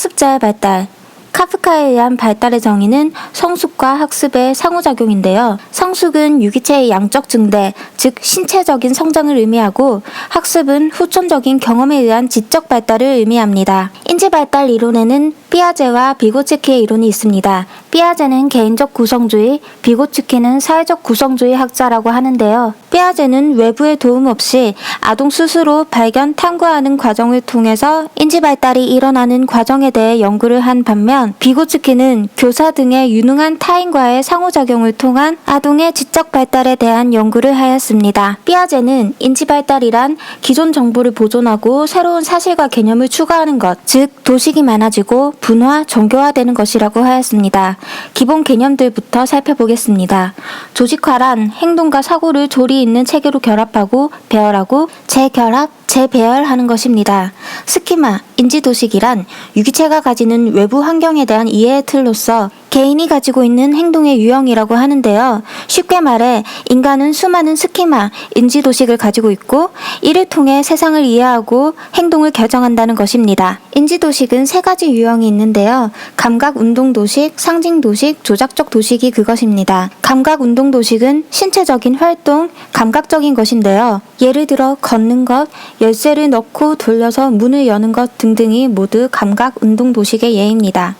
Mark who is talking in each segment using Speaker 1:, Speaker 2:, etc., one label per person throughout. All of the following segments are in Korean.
Speaker 1: 학습자의 발달. 카프 카에 의한 발달의 정의는 성숙과 학습의 상호작용인데요. 성숙은 유기체의 양적 증대, 즉 신체적인 성장을 의미하고 학습은 후천적인 경험에 의한 지적 발달을 의미합니다. 인지 발달 이론에는 삐아제와 비고츠키의 이론이 있습니다. 삐아제는 개인적 구성주의, 비고츠키는 사회적 구성주의 학자라고 하는데요. 삐아제는 외부의 도움 없이 아동 스스로 발견, 탐구하는 과정을 통해서 인지 발달이 일어나는 과정에 대해 연구를 한 반면 비고 츠키는 교사 등의 유능한 타인과의 상호작용을 통한 아동의 지적 발달에 대한 연구를 하였습니다. 삐아제는 인지 발달이란 기존 정보를 보존하고 새로운 사실과 개념을 추가하는 것, 즉 도식이 많아지고 분화, 정교화되는 것이라고 하였습니다. 기본 개념들부터 살펴보겠습니다. 조직화란 행동과 사고를 조리 있는 체계로 결합하고 배열하고 재결합, 재배열하는 것입니다. 스키마, 인지도식이란 유기체가 가지는 외부 환경에 대한 이해의 틀로서 개인이 가지고 있는 행동의 유형이라고 하는데요. 쉽게 말해 인간은 수많은 스키마, 인지도식을 가지고 있고 이를 통해 세상을 이해하고 행동을 결정한다는 것입니다. 인지도식은 세 가지 유형이 있는데요. 감각 운동 도식, 상징 도식, 조작적 도식이 그것입니다. 감각 운동 도식은 신체적인 활동, 감각적인 것인데요. 예를 들어 걷는 것, 열쇠를 넣고 돌려서 문을 여는 것 등등이 모두 감각 운동 도식의 예입니다.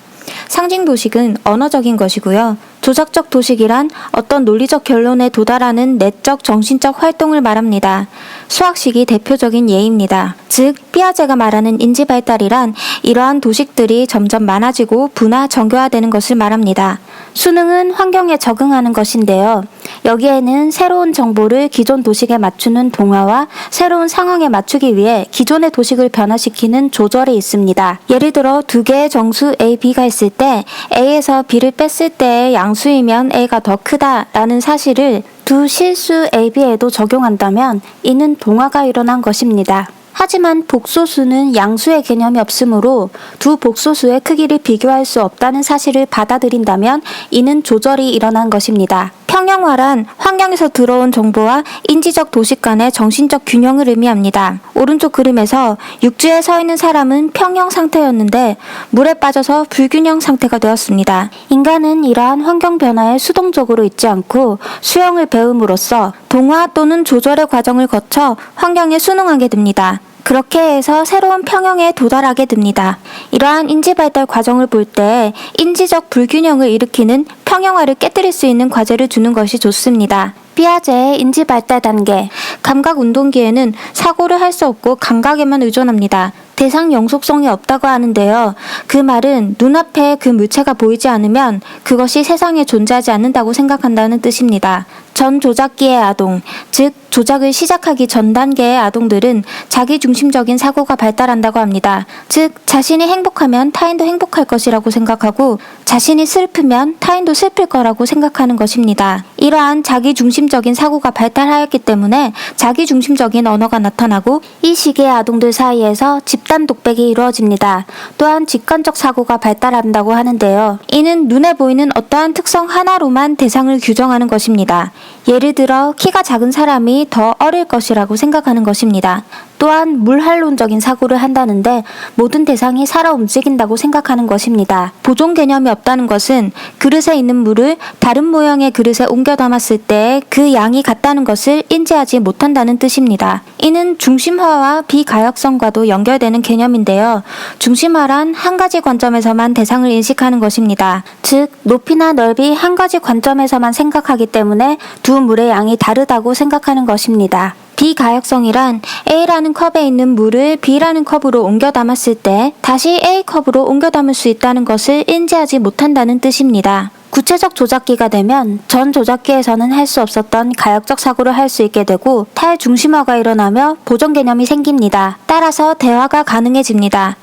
Speaker 1: 상징 도식은 언어적인 것이고요. 조작적 도식이란 어떤 논리적 결론에 도달하는 내적 정신적 활동을 말합니다. 수학식이 대표적인 예입니다. 즉, 삐아제가 말하는 인지 발달이란 이러한 도식들이 점점 많아지고 분화 정교화되는 것을 말합니다. 수능은 환경에 적응하는 것인데요. 여기에는 새로운 정보를 기존 도식에 맞추는 동화와 새로운 상황에 맞추기 위해 기존의 도식을 변화시키는 조절이 있습니다. 예를 들어 두 개의 정수 A, B가 있을 때 A에서 B를 뺐을 때의 양수이면 A가 더 크다라는 사실을 두 실수 A, B에도 적용한다면 이는 동화가 일어난 것입니다. 하지만 복소수는 양수의 개념이 없으므로 두 복소수의 크기를 비교할 수 없다는 사실을 받아들인다면 이는 조절이 일어난 것입니다. 평형화란 환경에서 들어온 정보와 인지적 도식 간의 정신적 균형을 의미합니다. 오른쪽 그림에서 육지에 서 있는 사람은 평형 상태였는데 물에 빠져서 불균형 상태가 되었습니다. 인간은 이러한 환경 변화에 수동적으로 있지 않고 수영을 배움으로써 동화 또는 조절의 과정을 거쳐 환경에 순응하게 됩니다. 그렇게 해서 새로운 평형에 도달하게 됩니다. 이러한 인지 발달 과정을 볼 때 인지적 불균형을 일으키는 평형화를 깨뜨릴 수 있는 과제를 주는 것이 좋습니다. 피아제의 인지 발달 단계. 감각 운동기에는 사고를 할 수 없고 감각에만 의존합니다. 대상 영속성이 없다고 하는데요. 그 말은 눈앞에 그 물체가 보이지 않으면 그것이 세상에 존재하지 않는다고 생각한다는 뜻입니다. 전 조작기의 아동, 즉 조작을 시작하기 전 단계의 아동들은 자기 중심적인 사고가 발달한다고 합니다. 즉 자신이 행복하면 타인도 행복할 것이라고 생각하고 자신이 슬프면 타인도 슬플 거라고 생각하는 것입니다. 이러한 자기 중심적인 사고가 발달하였기 때문에 자기 중심적인 언어가 나타나고 이 시기의 아동들 사이에서 집단 독백이 이루어집니다. 또한 직관적 사고가 발달한다고 하는데요. 이는 눈에 보이는 어떠한 특성 하나로만 대상을 규정하는 것입니다. 예를 들어 키가 작은 사람이 더 어릴 것이라고 생각하는 것입니다. 또한 물활론적인 사고를 한다는데 모든 대상이 살아 움직인다고 생각하는 것입니다. 보존 개념이 없다는 것은 그릇에 있는 물을 다른 모양의 그릇에 옮겨 담았을 때 그 양이 같다는 것을 인지하지 못한다는 뜻입니다. 이는 중심화와 비가역성과도 연결되는 개념인데요. 중심화란 한 가지 관점에서만 대상을 인식하는 것입니다. 즉, 높이나 넓이 한 가지 관점에서만 생각하기 때문에 두 물의 양이 다르다고 생각하는 것입니다. 비가역성이란 A라는 컵에 있는 물을 B라는 컵으로 옮겨 담았을 때 다시 A 컵으로 옮겨 담을 수 있다는 것을 인지하지 못한다는 뜻입니다. 구체적 조작기가 되면 전 조작기에서는 할 수 없었던 가역적 사고를 할 수 있게 되고 탈중심화가 일어나며 보존 개념이 생깁니다. 따라서 대화가 가능해집니다.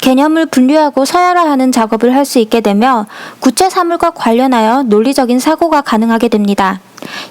Speaker 1: 개념을 분류하고 서열화하는 작업을 할 수 있게 되며 구체 사물과 관련하여 논리적인 사고가 가능하게 됩니다.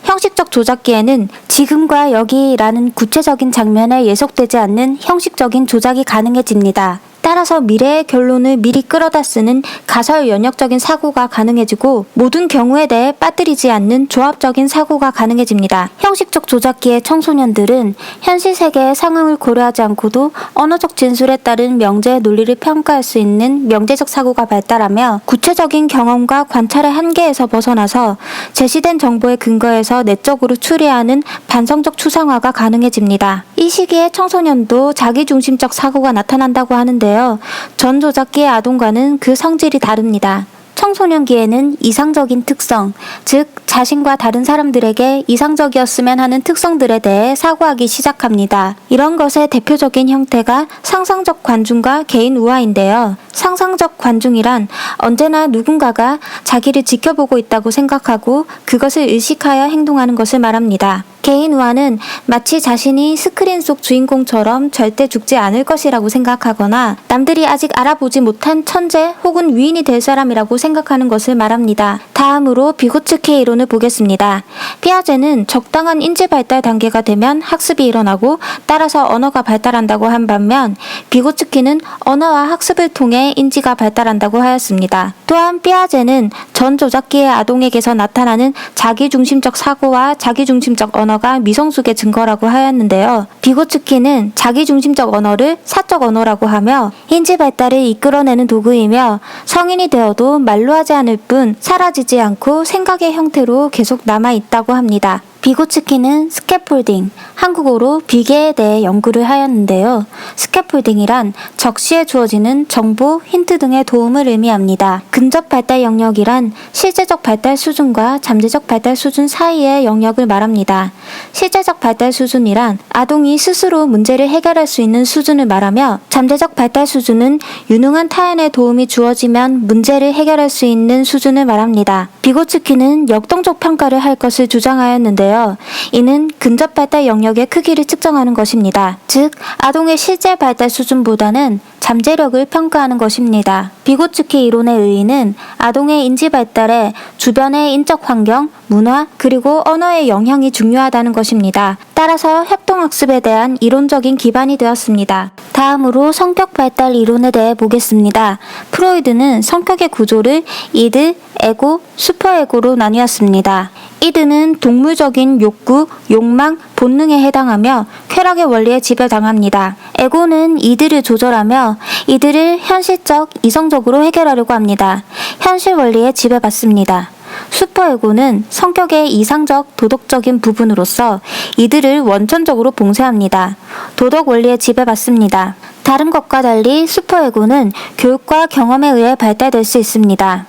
Speaker 1: 형식적 조작기에는 지금과 여기라는 구체적인 장면에 예속되지 않는 형식적인 조작이 가능해집니다. 따라서 미래의 결론을 미리 끌어다 쓰는 가설 연역적인 사고가 가능해지고 모든 경우에 대해 빠뜨리지 않는 조합적인 사고가 가능해집니다. 형식적 조작기의 청소년들은 현실 세계의 상황을 고려하지 않고도 언어적 진술에 따른 명제의 논리를 평가할 수 있는 명제적 사고가 발달하며 구체적인 경험과 관찰의 한계에서 벗어나서 제시된 정보에 근거해서 내적으로 추리하는 반성적 추상화가 가능해집니다. 이 시기에 청소년도 자기중심적 사고가 나타난다고 하는데 요. 전 조작기의 아동과는 그 성질이 다릅니다. 청소년기에는 이상적인 특성, 즉 자신과 다른 사람들에게 이상적이었으면 하는 특성들에 대해 사고하기 시작합니다. 이런 것의 대표적인 형태가 상상적 관중과 개인 우화인데요. 상상적 관중이란 언제나 누군가가 자기를 지켜보고 있다고 생각하고 그것을 의식하여 행동하는 것을 말합니다. 개인 우화는 마치 자신이 스크린 속 주인공처럼 절대 죽지 않을 것이라고 생각하거나 남들이 아직 알아보지 못한 천재 혹은 위인이 될 사람이라고 생각하는 것을 말합니다. 다음으로 비고츠케 이론을 보겠습니다. 피아제는 적당한 인지 발달 단계가 되면 학습이 일어나고 따라서 언어가 발달한다고 한 반면 비고츠키는 언어와 학습을 통해 인지가 발달한다고 하였습니다. 또한 피아제는 전 조작기의 아동에게서 나타나는 자기중심적 사고와 자기중심적 언어 가 미성숙의 증거라고 하였는데요. 비고츠키는 자기중심적 언어를 사적 언어라고 하며 인지 발달을 이끌어내는 도구이며 성인이 되어도 말로 하지 않을 뿐 사라지지 않고 생각의 형태로 계속 남아 있다고 합니다. 비고츠키는 스캐폴딩, 한국어로 비계에 대해 연구를 하였는데요. 스캐폴딩이란 적시에 주어지는 정보, 힌트 등의 도움을 의미합니다. 근접 발달 영역이란 실제적 발달 수준과 잠재적 발달 수준 사이의 영역을 말합니다. 실제적 발달 수준이란 아동이 스스로 문제를 해결할 수 있는 수준을 말하며 잠재적 발달 수준은 유능한 타인의 도움이 주어지면 문제를 해결할 수 있는 수준을 말합니다. 비고츠키는 역동적 평가를 할 것을 주장하였는데요. 이는 근접 발달 영역의 크기를 측정하는 것입니다. 즉, 아동의 실제 발달 수준보다는 잠재력을 평가하는 것입니다. 비고츠키 이론의 의의 는 아동의 인지 발달에 주변의 인적 환경, 문화, 그리고 언어의 영향이 중요하다는 것입니다. 따라서 협동학습에 대한 이론적인 기반이 되었습니다. 다음으로 성격 발달 이론에 대해 보겠습니다. 프로이드는 성격의 구조를 이드, 에고, 슈퍼에고로 나뉘었습니다. 이드는 동물적인 욕구, 욕망, 본능에 해당하며 쾌락의 원리에 지배당합니다. 에고는 이들을 조절하며 이들을 현실적, 이성적으로 해결하려고 합니다. 현실 원리에 지배받습니다. 슈퍼에고는 성격의 이상적, 도덕적인 부분으로서 이들을 원천적으로 봉쇄합니다. 도덕 원리에 지배받습니다. 다른 것과 달리 슈퍼에고는 교육과 경험에 의해 발달될 수 있습니다.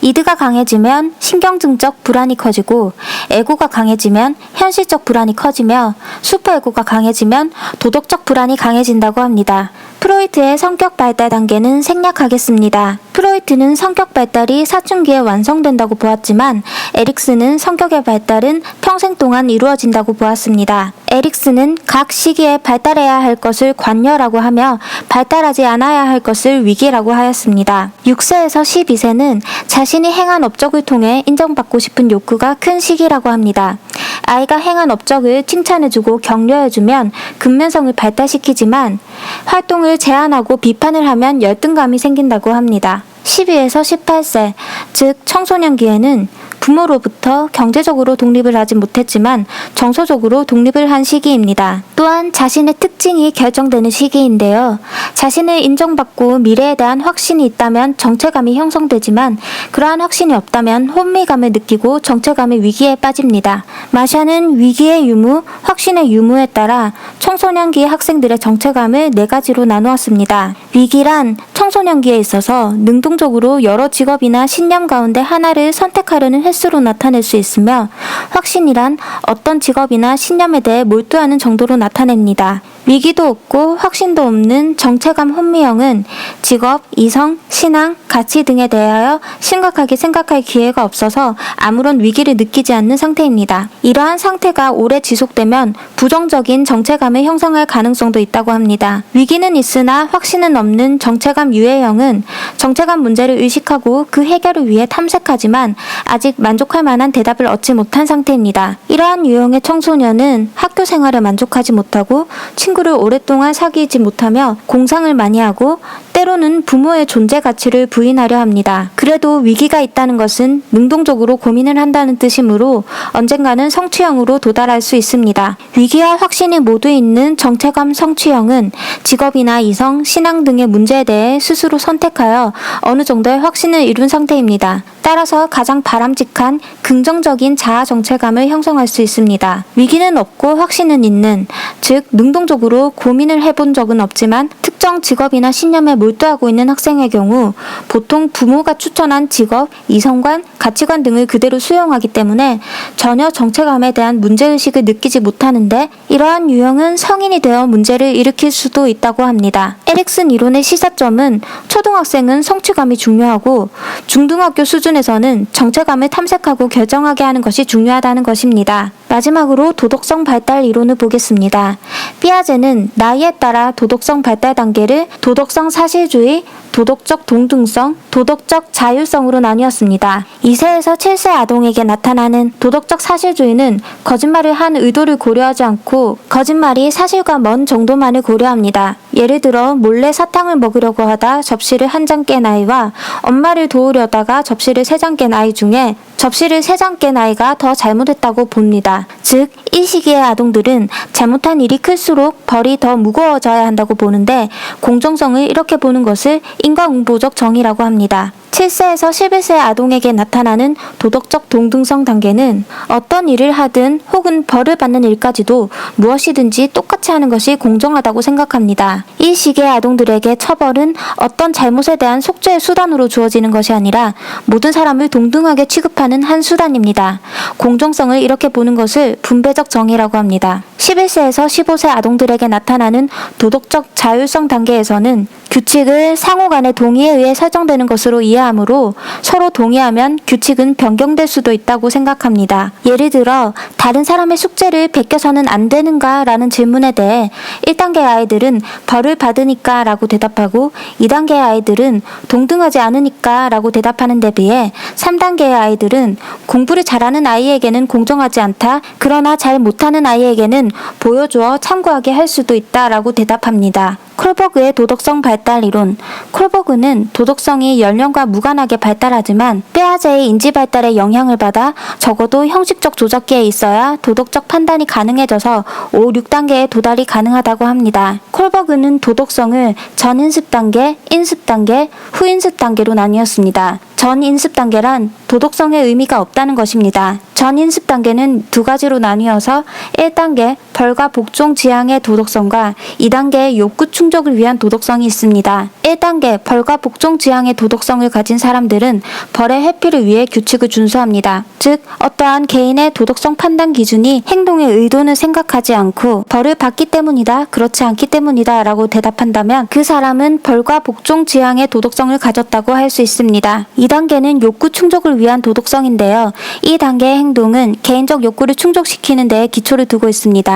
Speaker 1: 이드가 강해지면 신경증적 불안이 커지고 에고가 강해지면 현실적 불안이 커지며 슈퍼에고가 강해지면 도덕적 불안이 강해진다고 합니다. 프로이트의 성격 발달 단계는 생략하겠습니다. 프로이트는 성격 발달이 사춘기에 완성된다고 보았지만 에릭스는 성격의 발달은 평생 동안 이루어진다고 보았습니다. 에릭스는 각 시기에 발달해야 할 것을 관여라고 하며 발달하지 않아야 할 것을 위기라고 하였습니다. 6세에서 12세는 자신이 행한 업적을 통해 인정받고 싶은 욕구가 큰 시기라고 합니다. 아이가 행한 업적을 칭찬해주고 격려해주면 근면성을 발달시키지만 활동을 제한하고 비판을 하면 열등감이 생긴다고 합니다. 12에서 18세, 즉 청소년기에는 부모로부터 경제적으로 독립을 하지 못했지만 정서적으로 독립을 한 시기입니다. 또한 자신의 특징이 결정되는 시기인데요. 자신을 인정받고 미래에 대한 확신이 있다면 정체감이 형성되지만 그러한 확신이 없다면 혼미감을 느끼고 정체감의 위기에 빠집니다. 마샤는 위기의 유무, 확신의 유무에 따라 청소년기 학생들의 정체감을 네 가지로 나누었습니다. 위기란 청소년기에 있어서 능동적으로 여러 직업이나 신념 가운데 하나를 선택하려는 횟수로 나타낼 수 있으며 확신이란 어떤 직업이나 신념에 대해 몰두하는 정도로 나타냅니다. 위기도 없고 확신도 없는 정체감 혼미형은 직업, 이성, 신앙, 가치 등에 대하여 심각하게 생각할 기회가 없어서 아무런 위기를 느끼지 않는 상태입니다. 이러한 상태가 오래 지속되면 부정적인 정체감을 형성할 가능성도 있다고 합니다. 위기는 있으나 확신은 없는 정체감 유해형은 정체감 문제를 의식하고 그 해결을 위해 탐색하지만 아직 만족할 만한 대답을 얻지 못한 상태입니다. 이러한 유형의 청소년은 학교 생활에 만족하지 못하고 친구 친구를 오랫동안 사귀지 못하며 공상을 많이 하고 때로는 부모의 존재 가치를 부인하려 합니다. 그래도 위기가 있다는 것은 능동적으로 고민을 한다는 뜻이므로 언젠가는 성취형으로 도달할 수 있습니다. 위기와 확신이 모두 있는 정체감 성취형은 직업이나 이성, 신앙 등의 문제에 대해 스스로 선택하여 어느 정도의 확신을 이룬 상태입니다. 따라서 가장 바람직한 긍정적인 자아 정체감을 형성할 수 있습니다. 위기는 없고 확신은 있는, 즉 능동적으로 고민을 해본 적은 없지만 특정 직업이나 신념에 몰두하고 있는 학생의 경우 보통 부모가 추천한 직업, 이성관, 가치관 등을 그대로 수용하기 때문에 전혀 정체감에 대한 문제의식을 느끼지 못하는데 이러한 유형은 성인이 되어 문제를 일으킬 수도 있다고 합니다. 에릭슨 이론의 시사점은 초등학생은 성취감이 중요하고 중등학교 수준에서는 정체감을 탐색하고 결정하게 하는 것이 중요하다는 것입니다. 마지막으로 도덕성 발달 이론을 보겠습니다. 피아 제는 나이에 따라 도덕성 발달 단계를 도덕성 사실주의, 도덕적 동등성, 도덕적 자율성으로 나뉘었습니다. 2세에서 7세 아동에게 나타나는 도덕적 사실주의는 거짓말을 한 의도를 고려하지 않고 거짓말이 사실과 먼 정도만을 고려합니다. 예를 들어 몰래 사탕을 먹으려고 하다 접시를 한 장 깬 아이와 엄마를 도우려다가 접시를 세 장 깬 아이 중에 접시를 세 장 깬 아이가 더 잘못했다고 봅니다. 즉, 이 시기의 아동들은 잘못한 일이 클수록 벌이 더 무거워져야 한다고 보는데 공정성을 이렇게 보는 것을 인과응보적 정의라고 합니다. 7세에서 11세 아동에게 나타나는 도덕적 동등성 단계는 어떤 일을 하든 혹은 벌을 받는 일까지도 무엇이든지 똑같이 하는 것이 공정하다고 생각합니다. 이 시기의 아동들에게 처벌은 어떤 잘못에 대한 속죄의 수단으로 주어지는 것이 아니라 모든 사람을 동등하게 취급하는 한 수단입니다. 공정성을 이렇게 보는 것을 분배적 정의라고 합니다. 11세에서 15세 아동들에게 나타나는 도덕적 자율성 단계에서는 규칙을 상호 간의 동의에 의해 설정되는 것으로 이해하므로 서로 동의하면 규칙은 변경될 수도 있다고 생각합니다. 예를 들어 다른 사람의 숙제를 베껴서는 안 되는가 라는 질문에 대해 1단계 아이들은 벌을 받으니까 라고 대답하고 2단계 아이들은 동등하지 않으니까 라고 대답하는 데 비해 3단계의 아이들은 공부를 잘하는 아이에게는 공정하지 않다. 그러나 잘 못하는 아이에게는 보여주어 참고하게 할 수도 있다 라고 대답합니다. 콜버그의 도덕성 발달 이론. 콜버그는 도덕성이 연령과 무관하게 발달하지만 빼아제의 인지 발달에 영향을 받아 적어도 형식적 조작기에 있어야 도덕적 판단이 가능해져서 5, 6단계에 도달이 가능하다고 합니다. 콜버그는 도덕성을 전인습 단계, 인습 단계, 후인습 단계로 나뉘었습니다. 전인습 단계란 도덕성의 의미가 없다는 것입니다. 전인습 단계는 두 가지로 나뉘어서 1단계 벌과 복종 지향의 도덕성과 2단계 욕구 충족을 위한 도덕성이 있습니다. 1단계 벌과 복종 지향의 도덕성을 가진 사람들은 벌의 회피를 위해 규칙을 준수합니다. 즉 어떠한 개인의 도덕성 판단 기준이 행동의 의도는 생각하지 않고 벌을 받기 때문이다, 그렇지 않기 때문이다 라고 대답한다면 그 사람은 벌과 복종 지향의 도덕성을 가졌다고 할 수 있습니다. 2단계는 욕구 충족을 위한 도덕성인데요. 이 단계의 행동은 개인적 욕구를 충족시키는 데 기초를 두고 있습니다.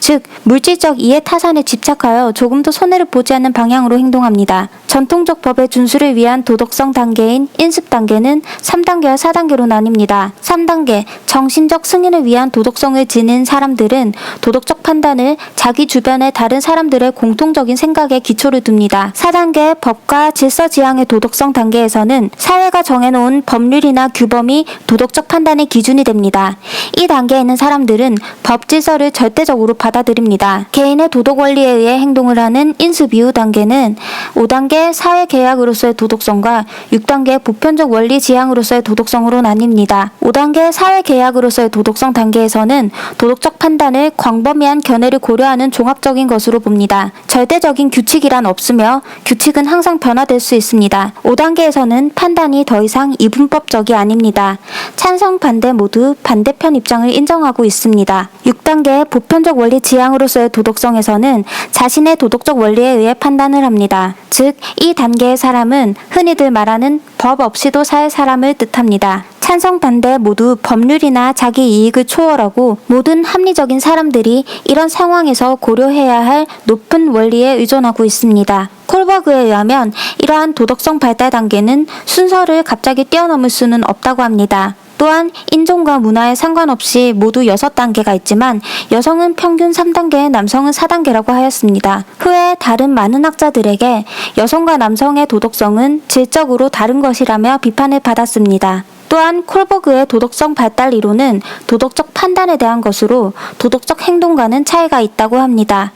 Speaker 1: 즉, 물질적 이해 타산에 집착하여 조금도 손해를 보지 않는 방향으로 행동합니다. 전통적 법의 준수를 위한 도덕성 단계인 인습 단계는 3단계와 4단계로 나뉩니다. 3단계, 정신적 승인을 위한 도덕성을 지닌 사람들은 도덕적 판단을 자기 주변의 다른 사람들의 공통적인 생각에 기초를 둡니다. 4단계 법과 질서 지향의 도덕성 단계에서는 사회가 정해놓은 법률이나 규범이 도덕적 판단의 기준이 됩니다. 이 단계에 있는 사람들은 법 질서를 절대 적으로 받아들입니다. 개인의 도덕 원리에 의해 행동을 하는 이후 단계는 5단계 사회 계약으로서의 도덕성과 6단계 보편적 원리 지향으로서의 도덕성으로 나뉩니다. 5단계 사회 계약으로서의 도덕성 단계에서는 도덕적 판단을 광범위한 견해를 고려하는 종합적인 것으로 봅니다. 절대적인 규칙이란 없으며 규칙은 항상 변화될 수 있습니다. 5단계에서는 판단이 더 이상 이분법적이 아닙니다. 찬성 반대 모두 반대편 입장을 인정하고 있습니다. 6단계 보편적 원리 지향으로서의 도덕성에서는 자신의 도덕적 원리에 의해 판단을 합니다. 즉, 이 단계의 사람은 흔히들 말하는 법 없이도 살 사람을 뜻합니다. 찬성 반대 모두 법률이나 자기 이익을 초월하고 모든 합리적인 사람들이 이런 상황에서 고려해야 할 높은 원리에 의존하고 있습니다. 콜버그에 의하면 이러한 도덕성 발달 단계는 순서를 갑자기 뛰어넘을 수는 없다고 합니다. 또한 인종과 문화에 상관없이 모두 6단계가 있지만 여성은 평균 3단계, 남성은 4단계라고 하였습니다. 후에 다른 많은 학자들에게 여성과 남성의 도덕성은 질적으로 다른 것이라며 비판을 받았습니다. 또한 콜버그의 도덕성 발달 이론은 도덕적 판단에 대한 것으로 도덕적 행동과는 차이가 있다고 합니다.